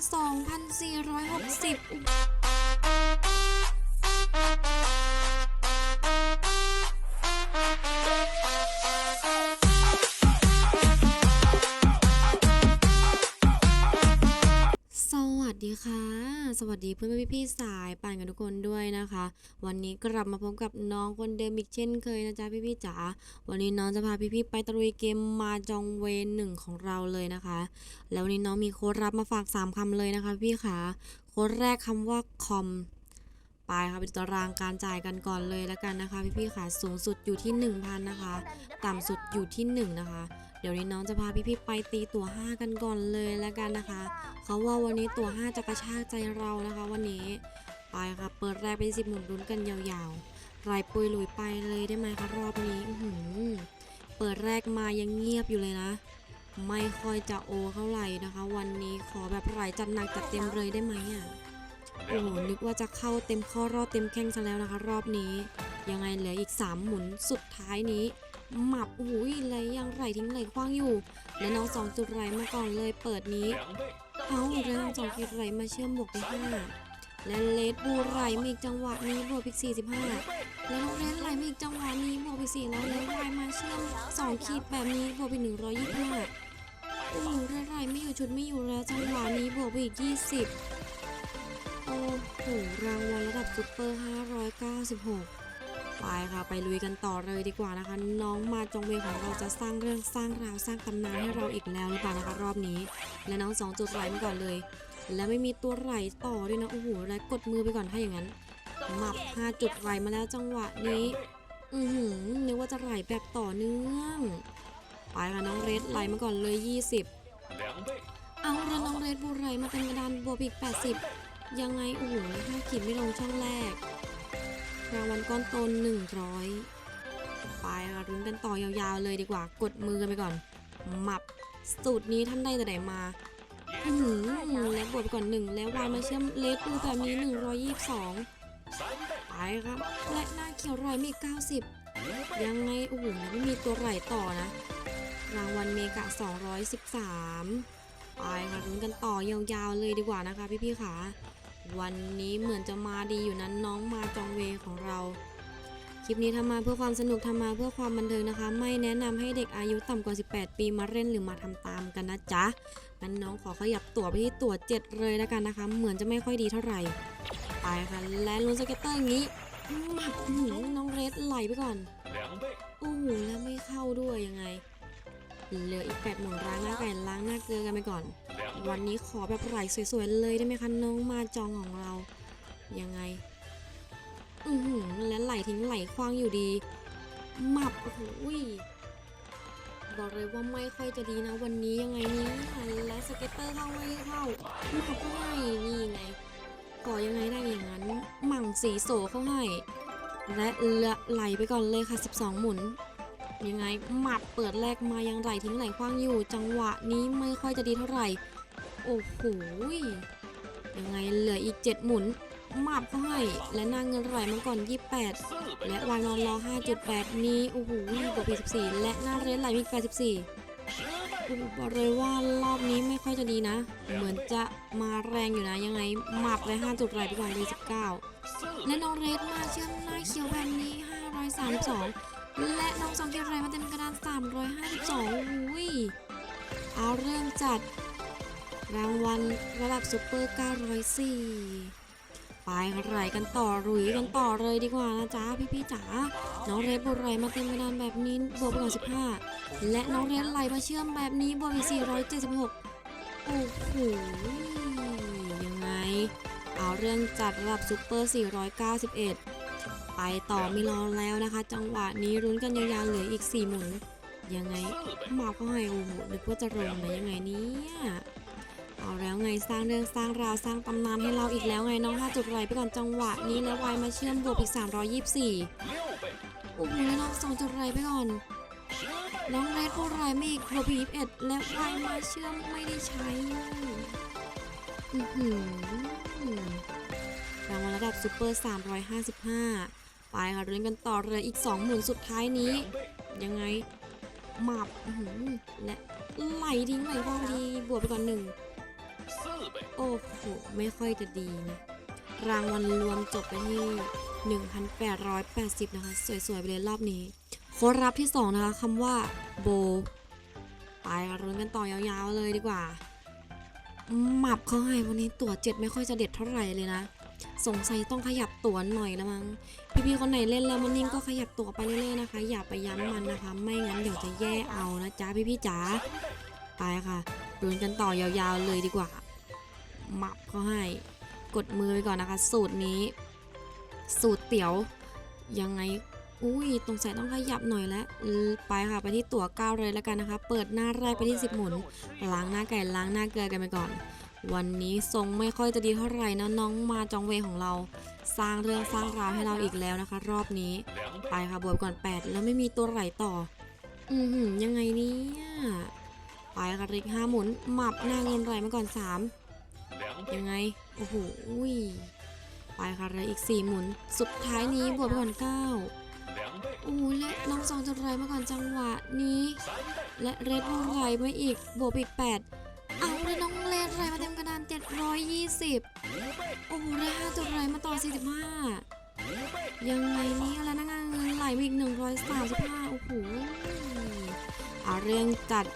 2,460 สดีเพื่อนพี่ๆสายป่านกันทุกคนด้วยนะคะ วันนี้กลับมาพบกับน้องคนเดิมอีกเช่นเคยนะจ๊ะพี่ๆจ๋าวันนี้น้องจะพาพี่ๆไปตะลุยเกมมาจองเวนหนึ่งของเราเลยนะคะ แล้ววันนี้น้องมีโค้ดรับมาฝาก 3คำเลยนะคะพี่ขาโค้ดแรกคำว่าคอม ไปค่ะไปดูตารางการจ่ายกันก่อนเลยแล้วกันนะคะ พี่ๆค่ะสูงสุดอยู่ที่ 1,000นะคะ ต่ำสุดอยู่ที่ 1 นะคะ เดี๋ยวนี้น้องจะพาพี่ๆไปตีตัว 5 กันก่อนเลยแล้วกันนะคะ เขาว่าวันนี้ตัว 5 จะกระชากใจเรานะคะ วันนี้ไปค่ะเปิดแรกไปสิบหมุนลุ้นกันยาวๆรายปุยหลุยไปเลยได้ไหมคะรอบนี้อื้อหือเปิดแรกมายังเงียบอยู่เลยนะ ไม่ค่อยจะโอเท่าไหร่นะคะ วันนี้ขอแบบไหลจัดหนักจัดเต็มเลยได้ไหมอะ โอ้โหนึกว่าจะเข้าเต็มข้อรอบเต็มแข้งซะแล้วนะคะ รอบนี้ ยังไงเหลืออีก 3 หมุนสุดท้ายนี้หมับอุ้ยเลยยังไหลทิ้งไหลคว้างอยู่ และน้องสองจุดไหลมาก่อนเลยเปิดนี้เอาเรื่องสองจุดไหลมาเชื่อมบวกไปห้าและเลดบูไหลมาอีกจังหวะนี้บวกอีกสี่สิบห้าแล้วน้องเลดไหลมาอีกจังหวะนี้บวกไปสี่แล้วแล้ววายมาเชื่อมสองขีดแบบนี้บวกไปหนึ่งร้อยยี่สิบห้าโอ้โหไหลไม่อยู่ชุดไม่อยู่แล้วจังหวะนี้บวกไปอีกยี่สิบ โอ้โหรางวัลระดับซุปเปอร์ห้าร้อยเก้าสิบหกไปค่ะไปลุยกันต่อเลยดีกว่านะคะ น้องมาจงเวของเราจะสร้างเรื่องสร้างราวสร้างตำนานให้เราอีกแล้วหรือเปล่านะคะรอบนี้ และน้องสองจุดไหลมาก่อนเลย และไม่มีตัวไหลต่อด้วยนะโอ้โหและกดมือไปก่อนถ้าอย่างนั้นหมับห้าจุดไหลมาแล้วจังหวะนี้ อือหือนึกว่าจะไหลแบบต่อเนื่องไปค่ะน้องเรดไหลมาก่อนเลย 20เอาแล้วน้องเรดบูไหลมาเต็มกระดานบวกอีก 80 ยังไงโอ้โหห้าขีดไม่ลงช่องแรก รางวัลก้อนโตน100ไปค่ะรุ้นกันต่อยาวๆเลยดีกว่ากดมือกันไปก่อน หมับสูตรนี้ท่านได้แต่ไหนมาอือหือแล้วบวกไปก่อนหนึ่งแล้ววายมาเชื่อมเลสดูแต่มี122ไปครับ และหน้าเขียวรอยมี90ยังไงโอ้โหไม่มีตัวไหลต่อนะ รางวัลเมกะ213ไปค่ะรุ้นกันต่อยาวๆเลยดีกว่านะคะพี่ๆค่ะ วันนี้เหมือนจะมาดีอยู่นั้นน้องมาจองเวของเรา คลิปนี้ทำมาเพื่อความสนุกทำมาเพื่อความบันเทิงนะคะ ไม่แนะนำให้เด็กอายุต่ำกว่า 18 ปีมาเล่นหรือมาทำตามกันนะจ๊ะงั้นน้องขอขยับตั๋วไปที่ตั๋ว7 เลยแล้วกันนะคะ เหมือนจะไม่ค่อยดีเท่าไหร่ไปค่ะและลุนสเก็ตเตอร์อย่างนี้หมัดหืมน้องเรดไหลไปก่อนโอ้โหแล้วไม่เข้าด้วยยังไง เหลืออีกแปดหมุนล้างหน้าไก่ล้างหน้าเกลือกันไปก่อน วันนี้ขอแบบไหลสวยๆเลยได้ไหมคะน้องมาจองของเรายังไง อือหือและไหลทิ้งไหลคว้างอยู่ดีหมับโอ้โหยบอกเลยว่าไม่ค่อยจะดีนะ วันนี้ยังไงเนี่ยและสเก็ตเตอร์เข้าไม่เข้าหมับก็ให้นี่ไงก่อยังไงได้อย่างนั้น หมั่งสีโสเข้าให้และไหลไปก่อนเลยค่ะ 12 หมุน ยังไงหมับเปิดแรกมายังไหลทิ้งไหลคว้างอยู่ จังหวะนี้ไม่ค่อยจะดีเท่าไหร่ โอ้โหยังไงเหลืออีก 7 หมุนหมับเขาให้ และนางเงินไหลมาก่อน 28 และวางนอนรอ 5.8 นี้ โอ้โหบวกไป14 และหน้าเรนไหลมี84โอ้โหบอกเลยว่ารอบนี้ไม่ค่อยจะดีนะ เหมือนจะมาแรงอยู่นะยังไงหมับเลย5จุดไหลไปก่อนเลย19 และน้องเรดมาเชื่อมหน้าเขียวแบบนี้ 532 และน้องสองเกียร์ไรมาเต็มกระดาน 352อุ้ยเอาเริ่มจัด รางวัลระดับซุปเปอร์ 904 ไปค่ะไหลกันต่อรุยกันต่อเลยดีกว่านะจ๊ะพี่ๆจ๋า น้องเรดบุไหลมาเต็มกระดานแบบนี้บวกไปก่อน15 และน้องเรดไหลมาเชื่อมแบบนี้บวกไป476 โอ้โหยังไง เอาเรื่องจัดระดับซุปเปอร์ 491 ไปต่อไม่รอแล้วนะคะ จังหวะนี้รุ้นกันยาวๆเหลืออีก4หมุนยังไงมาก็ให้โอ้โหนึกว่าจะลงนะยังไงเนี่ยเอาแล้วไงสร้างเรื่องสร้างราวสร้างตำนานให้เราอีกแล้วไงน้องห้าจุดไรไปก่อนจังหวะนี้แล้ววายมาเชื่อมบวกอีก 324โอ้โหแล้วน้องสองจุดไรไปก่อนน้องเรดโบไรไม่อีกบวกอีก21และวายมาเชื่อมไม่ได้ใช้อือหือรางวัลระดับซูเปอร์355 ไปค่ะเล่นกันต่อเลยอีก2หมุนสุดท้ายนี้ ยังไงหมับและไหลดิ้งไหลว่างดีบวกไปก่อนหนึ่งโอ้โห ไม่ค่อยจะดีนะรางวัลรวมจบไปที่1,880 นะคะ สวยๆ ไปเลยรอบนี้โค้ดรับที่ 2 นะคะคำว่าโบไปรุ้นกันต่อยาวๆเลยดีกว่าหมับเขาให้วันนี้ตัวเจ็ดไม่ค่อยจะเด็ดเท่าไหร่เลยนะ สงสัยต้องขยับตัวหน่อยละมั้ง พี่ๆคนไหนเล่นแล้วมันนิ่งก็ขยับตัวไปเรื่อยๆนะคะ อย่าไปย้ำมันนะคะ ไม่งั้นเดี๋ยวจะแย่เอานะจ๊ะพี่ๆจ๋า ไปค่ะรุ้นกันต่อยาวๆเลยดีกว่า มับเขาให้ กดมือไปก่อนนะคะ สูตรนี้ สูตรเตี๋ยว ยังไง อุ้ยตรงใส่ต้องขยับหน่อยแล้วไปค่ะไปที่ตั๋วเก้าเลยแล้วกันนะคะ เปิดหน้าแรกไปที่ 10 หมุน ล้างหน้าไก่ล้างหน้าเกลือกันไปก่อน วันนี้ทรงไม่ค่อยจะดีเท่าไหร่นะน้องมาจองเวของเรา สร้างเรื่องสร้างราวให้เราอีกแล้วนะคะ รอบนี้ ไปค่ะบวกก่อน 8 แล้วไม่มีตัวไหลต่อ อือหือยังไงเนี่ยไปค่ะริกห้าหมุนหมับหน้าเงินไหลมาก่อน 3 ยังไง โอ้โหอุ้ยไปค่ะเลยอีก 4 หมุน สุดท้ายนี้บวกไปก่อน 9โอ้และน้องสองจะไรมาก่อนจังหวะนี้ และเรดบูลไรมาอีกบวกปอีก 8 ไรมาเต็มกระดาน 720 โอ้โหได้5จุดไรมาต่อ 45 ยังไงเนี่ยแล้วนักงานเงินไหลมาอีก 135 โอ้โหเอาเรื่องจัด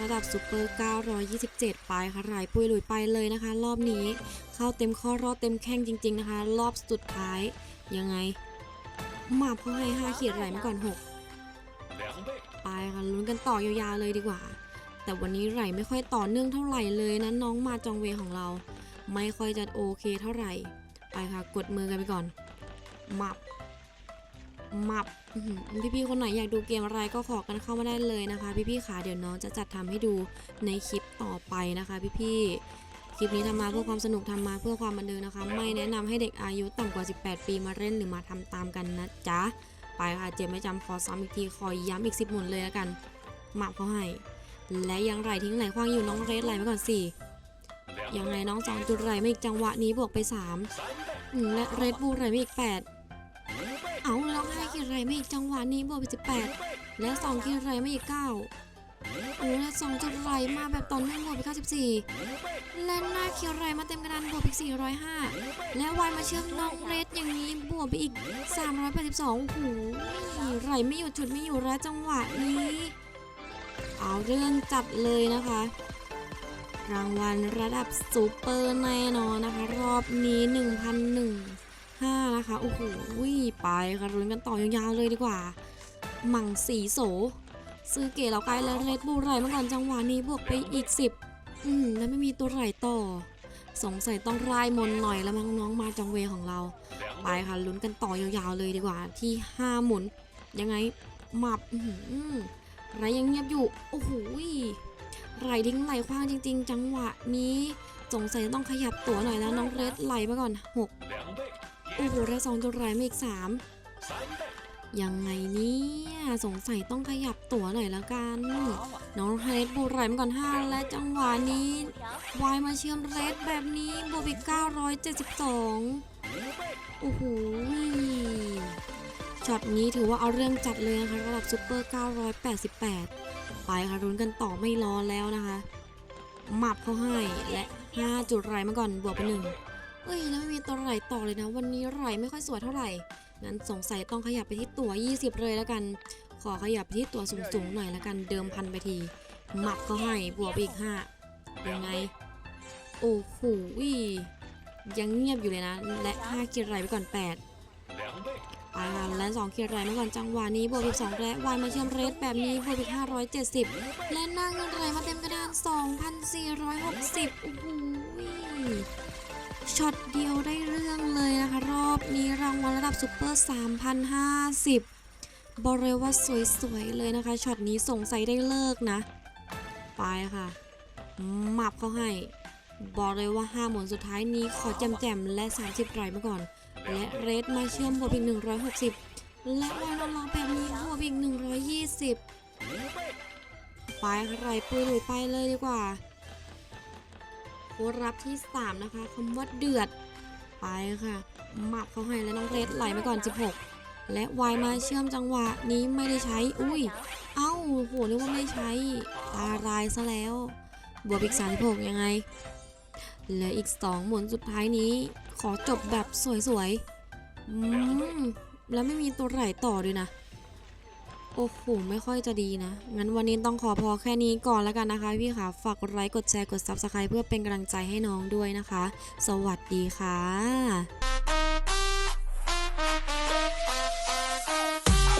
ระดับซูเปอร์ 927 ไปค่ะไหลปุยหลุยไปเลยนะคะ รอบนี้เข้าเต็มข้อรอบเต็มแข้งจริง ๆนะคะ รอบสุดท้ายยังไง มาเขาให้5ขีดไหลมาก่อน 6 ไปค่ะลุ้นกันต่อยาวๆเลยดีกว่า แต่วันนี้ไหลไม่ค่อยต่อเนื่องเท่าไหร่เลยนะน้องมาจองเวของเรา ไม่ค่อยจะโอเคเท่าไหร่ ไปค่ะกดมือกันไปก่อน มับ มับพี่ๆคนไหนอยากดูเกมอะไรก็ขอกันเข้ามาได้เลยนะคะ พี่ๆขาเดี๋ยวน้องจะจัดทำให้ดูในคลิปต่อไปนะคะ พี่ๆคลิปนี้ทำมาเพื่อความสนุกทำมาเพื่อความบันเทิงนะคะ ไม่แนะนำให้เด็กอายุต่ำกว่า 18 ปีมาเล่นหรือมาทำตามกันนะจ๊ะไปค่ะเจ็บไม่จำขอซ้ำอีกทีขอย้ำอีก10หมุนเลยแล้วกันหมับเขาให้ และยังไหลทิ้งไหลขว้างอยู่น้องเรสไหลไปก่อน4ยังไงน้องสองจุดไหลมาอีกจังหวะนี้บวกไป3อืมและเรดบูไหลมาอีก8เอาแล้วให้ขีดไหลมาอีกจังหวะนี้บวกไป18และ2ขีดไหลมาอีก9โอ้และ2จุดไหลมาแบบตอนเนื่องบวกไป94และหน้าเขียวไหลมาเต็มกระดานบวกไปอีก405และวายมาเชื่อมน้องเรสอย่างนี้บวกไปอีก382โอ้โหไหลไม่หยุดฉุดไม่อยู่แล้วจังหวะนี้ เอาเรื่องจัดเลยนะคะ รางวัลระดับซูเปอร์แน่นอนนะคะ รอบนี้1,001นะคะ โอ้โหไปค่ะรุ้นกันต่อยาวๆเลยดีกว่า หมั่งสีโสซื้อเก๋เหล่าไกลและเรดบูไหลมาก่อนจังหวะนี้บวกไปอีก 10 อืม แล้วไม่มีตัวไหลต่อ สงสัยต้องรายมนหน่อยแล้วมั้งน้องมาจังเวของเรา ไปค่ะลุ้นกันต่อยาวๆเลยดีกว่า ที่ 5 หมุน ยังไงหมับอื้อหือ ไรยังเงียบอยู่ โอ้โหไหลทิ้งไหลคว้างจริง ๆ จังหวะนี้สงสัยจะต้องขยับตัวหน่อยแล้วน้องเรดไหลมาก่อน 6 โอ้โหแล้วสองจุดไหลมาอีก 3 ยังไงเนี่ยสงสัยต้องขยับตัวหน่อยแล้วกัน น้องเรดบูไหลมาก่อน 5 และจังหวะนี้วายมาเชื่อมเรดแบบนี้บวกอีก972 โอ้โห ช็อตนี้ถือว่าเอาเรื่องจัดเลยนะคะระดับซูเปอร์ 988 ไปค่ะรุ้นกันต่อไม่รอแล้วนะคะ หมับเขาให้และ 5 จุดไหลมาก่อนบวกไปหนึ่งเอ้ยแล้วไม่มีตัวไหลต่อเลยนะ วันนี้ไหลไม่ค่อยสวยเท่าไหร่ งั้นสงสัยต้องขยับไปที่ตัว 20 เลยแล้วกัน ขอขยับไปที่ตัวสูงๆหน่อยแล้วกันเดิมพันไปที หมับเขาให้บวกไปอีก5ยังไง โอ้โหยังเงียบอยู่เลยนะ และ5กีดไหลไปก่อน 8 ค่ะและ2เขียดไหลมาก่อนจังหวะนี้บวกอีก2และวายมาเชื่อมเรสแบบนี้บวกอีก570 และนั่งเงินไหลมาเต็มกระดาน 2,460โอ้โหช็อตเดียวได้เรื่องเลยนะคะ รอบนี้รางวัลระดับซูเปอร์3,050 บอกเลยว่าสวยๆเลยนะคะช็อตนี้สงสัยได้เลิกนะ ไปค่ะหมับเขาให้ บอกเลยว่า 5 หมุนสุดท้ายนี้ขอแจมๆและ 30ไหลมาก่อน และเรดมาเชื่อมบวกอีก 160 และวายนอนรอแบบนี้บวกอีก 120 ไปค่ะไรปุยหลุยไปเลยดีกว่าโค้รับที่ 3 นะคะคำว่าเดือด ไปค่ะหมับเขาให้แล้วน้องเรดไหลมาก่อน 16 และวายมาเชื่อมจังหวะนี้ไม่ได้ใช้ อุ้ย เอ้าโหนึกว่าไม่ใช้ตารายซะแล้ว บวกอีก36ยังไง และอีกสองหมุนสุดท้ายนี้ ขอจบแบบสวยๆอืมแล้วไม่มีตัวไหลต่อด้วยนะ โอ้โห ไม่ค่อยจะดีนะ งั้นวันนี้ต้องขอพอแค่นี้ก่อนแล้วกันนะคะ พี่ค่ะ ฝากกดไลค์ กดแชร์ กด Subscribe เพื่อเป็นกำลังใจให้น้องด้วยนะคะ สวัสดีค่ะ